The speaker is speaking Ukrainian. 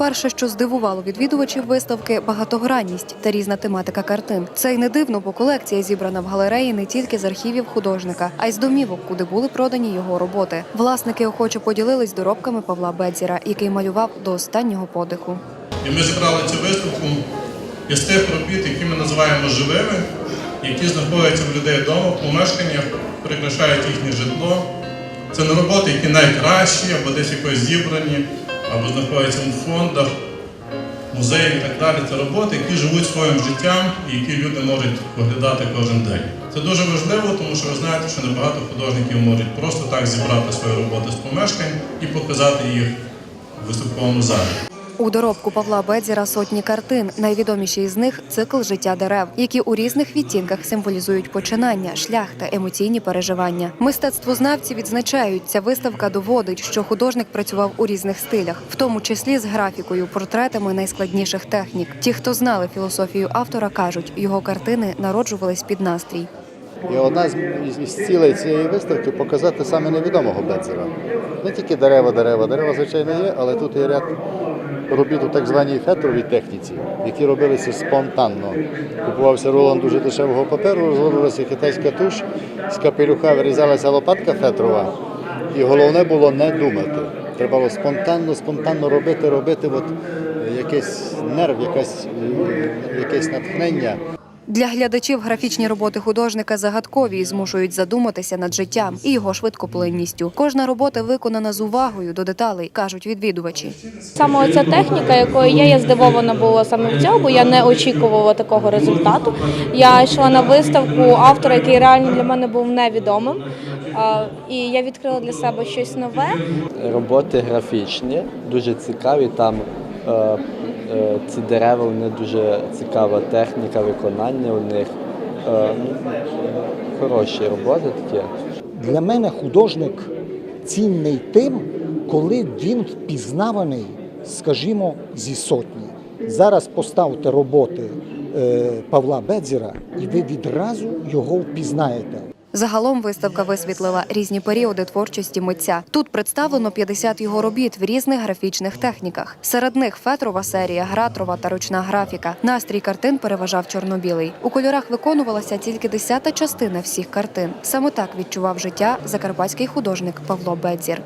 Перше, що здивувало відвідувачів виставки багатогранність та різна тематика картин. Це й не дивно, бо колекція зібрана в галереї не тільки з архівів художника, а й з домівок, куди були продані його роботи. Власники охоче поділились доробками Павла Бедзіра, який малював до останнього подиху. І ми зібрали цю виставку із тих робіт, які ми називаємо живими, які знаходяться в людей вдома, в помешканнях, прикрашають їхнє житло. Це не роботи, які найкращі, або десь якось зібрані, або знаходяться у фондах, музеях і так далі. Це роботи, які живуть своїм життям і які люди можуть поглядати кожен день. Це дуже важливо, тому що ви знаєте, що небагато художників можуть просто так зібрати свої роботи з помешкань і показати їх в виставковому залі. У доробку Павла Бедзіра сотні картин. Найвідоміші із них цикл життя дерев, які у різних відтінках символізують починання, шлях та емоційні переживання. Мистецтвознавці відзначають, ця виставка доводить, що художник працював у різних стилях, в тому числі з графікою, портретами найскладніших технік. Ті, хто знали філософію автора, кажуть, його картини народжувались під настрій. І одна з, цілей цієї виставки показати саме невідомого Бецера. Не тільки дерева, дерева, дерева, звичайно, є, але тут є ряд робіт у так званій фетровій техніці, які робилися спонтанно. Купувався рулон дуже дешевого паперу, розводилася китайська туш, з капелюха вирізалася лопатка фетрова, і головне було не думати. Треба було спонтанно, спонтанно робити, робити от якийсь нерв, якась, е, якесь натхнення. Для глядачів графічні роботи художника загадкові і змушують задуматися над життям і його швидкоплинністю. Кожна робота виконана з увагою до деталей, кажуть відвідувачі. Саме оця техніка, якою є, я здивована була саме в цьому, бо я не очікувала такого результату. Я йшла на виставку автора, який реально для мене був невідомим. І я відкрила для себе щось нове. Роботи графічні, дуже цікаві. Там е, ці дерева, вони дуже цікава техніка виконання у них. Е, хороші роботи такі. Для мене художник цінний тим, коли він впізнаваний, скажімо, зі сотні. Зараз поставте роботи е, Павла Бедзіра, і ви відразу його впізнаєте. Загалом виставка висвітлила різні періоди творчості митця. Тут представлено 50 його робіт в різних графічних техніках. Серед них фетрова серія, гратрова та ручна графіка. Настрій картин переважав чорно-білий. У кольорах виконувалася тільки десята частина всіх картин. Саме так відчував життя закарпатський художник Павло Бедзір.